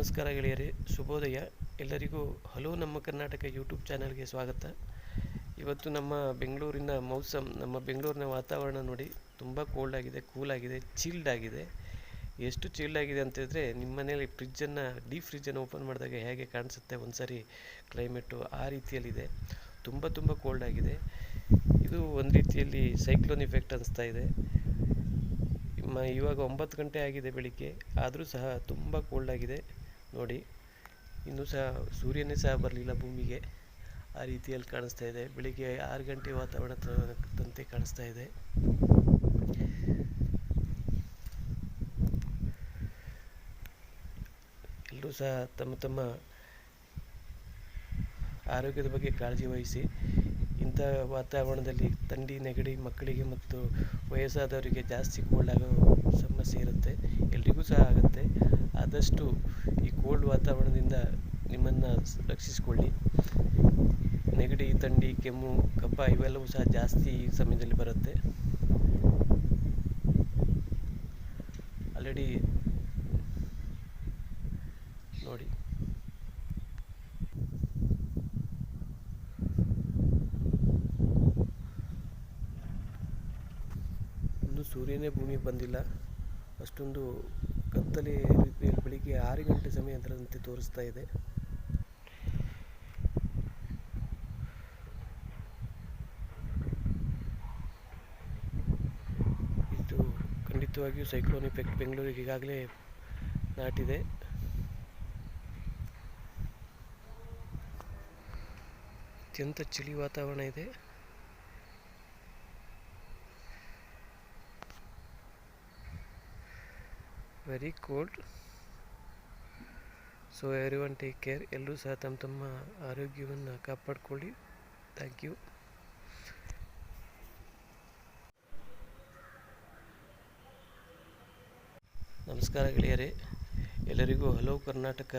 ನಮಸ್ಕಾರ ಗೆಳೆಯರೇ, ಶುಭೋದಯ. ಎಲ್ಲರಿಗೂ ಹಲೋ ನಮ್ಮ ಕರ್ನಾಟಕ ಯೂಟ್ಯೂಬ್ ಚಾನಲ್ಗೆ ಸ್ವಾಗತ. ಇವತ್ತು ನಮ್ಮ ಬೆಂಗಳೂರಿನ ಮೌಸಮ್ ನಮ್ಮ ಬೆಂಗಳೂರಿನ ವಾತಾವರಣ ನೋಡಿ ತುಂಬ ಕೋಲ್ಡ್ ಆಗಿದೆ ಕೂಲ್ ಆಗಿದೆ ಚಿಲ್ಡ್ ಆಗಿದೆ. ಎಷ್ಟು ಚೀಲ್ಡ್ ಆಗಿದೆ ಅಂತಂದರೆ ನಿಮ್ಮ ಮನೇಲಿ ಫ್ರಿಜ್ಜನ್ನು ಡೀಪ್ ಫ್ರಿಜ್ಜನ್ನು ಓಪನ್ ಮಾಡಿದಾಗ ಹೇಗೆ ಕಾಣಿಸುತ್ತೆ? ಒಂದು ಸಾರಿ ಕ್ಲೈಮೇಟು ಆ ರೀತಿಯಲ್ಲಿದೆ. ತುಂಬ ತುಂಬ ಕೋಲ್ಡ್ ಆಗಿದೆ. ಇದು ಒಂದು ರೀತಿಯಲ್ಲಿ ಸೈಕ್ಲೋನ್ ಇಫೆಕ್ಟ್ ಅನಿಸ್ತಾ ಇದೆ. ಇವಾಗ ಒಂಬತ್ತು ಗಂಟೆ ಆಗಿದೆ ಬೆಳಿಗ್ಗೆ, ಆದರೂ ಸಹ ತುಂಬ ಕೋಲ್ಡ್ ಆಗಿದೆ. ನೋಡಿ, ಇನ್ನೂ ಸಹ ಸೂರ್ಯನೇ ಸಹ ಬರಲಿಲ್ಲ ಭೂಮಿಗೆ. ಆ ರೀತಿಯಲ್ಲಿ ಕಾಣಿಸ್ತಾ ಇದೆ. ಬೆಳಿಗ್ಗೆ ಆರು ಗಂಟೆ ವಾತಾವರಣ ತಂತೆ ಕಾಣಿಸ್ತಾ ಇದೆ. ಎಲ್ಲರೂ ಸಹ ತಮ್ಮ ತಮ್ಮ ಆರೋಗ್ಯದ ಬಗ್ಗೆ ಕಾಳಜಿ ವಹಿಸಿ, ಇಂಥ ವಾತಾವರಣದಲ್ಲಿ ಥಂಡಿ ನೆಗಡಿ ಮಕ್ಕಳಿಗೆ ಮತ್ತು ವಯಸ್ಸಾದವರಿಗೆ ಜಾಸ್ತಿ ಕೋಲ್ಡ್ ಆಗೋ ಸಮಸ್ಯೆ ಇರುತ್ತೆ. ಎಲ್ರಿಗೂ ಸಹ ಆಗುತ್ತೆ. ಆದಷ್ಟು ಈ ಕೋಲ್ಡ್ ವಾತಾವರಣದಿಂದ ನಿಮ್ಮನ್ನು ರಕ್ಷಿಸಿಕೊಳ್ಳಿ. ನೆಗಡಿ, ಥಂಡಿ, ಕೆಮ್ಮು, ಕಫ ಇವೆಲ್ಲವೂ ಸಹ ಜಾಸ್ತಿ ಈ ಸಮಯದಲ್ಲಿ ಬರುತ್ತೆ. ಆಲ್ರೆಡಿ ನೋಡಿ. ಇನ್ನೂ ಸೂರ್ಯನೇ ಭೂಮಿಗೆ ಬಂದಿಲ್ಲ. ಅಷ್ಟೊಂದು ಕತ್ತಲೆ ಬೆಳಿಗ್ಗೆ ಆರು ಗಂಟೆ ಸಮಯದಂತೆ ತೋರಿಸ್ತಾ ಇದೆ. ಇದು ಖಂಡಿತವಾಗಿಯೂ ಸೈಕ್ಲೋನ್ ಇಫೆಕ್ಟ್ ಬೆಂಗಳೂರಿಗೆ ಈಗಾಗಲೇ ನಾಟಿದೆ. ಅತ್ಯಂತ ಚಳಿ ವಾತಾವರಣ ಇದೆ. Very cold. So everyone take care ಎಲ್ಲರೂ ಸಹ ತಮ್ಮ ತಮ್ಮ ಆರೋಗ್ಯವನ್ನು ಕಾಪಾಡಿಕೊಳ್ಳಿ. ಥ್ಯಾಂಕ್ ಯು ನಮಸ್ಕಾರ ಗೆಳೆಯರೇ. ಎಲ್ಲರಿಗೂ ಹಲೋ ಕರ್ನಾಟಕ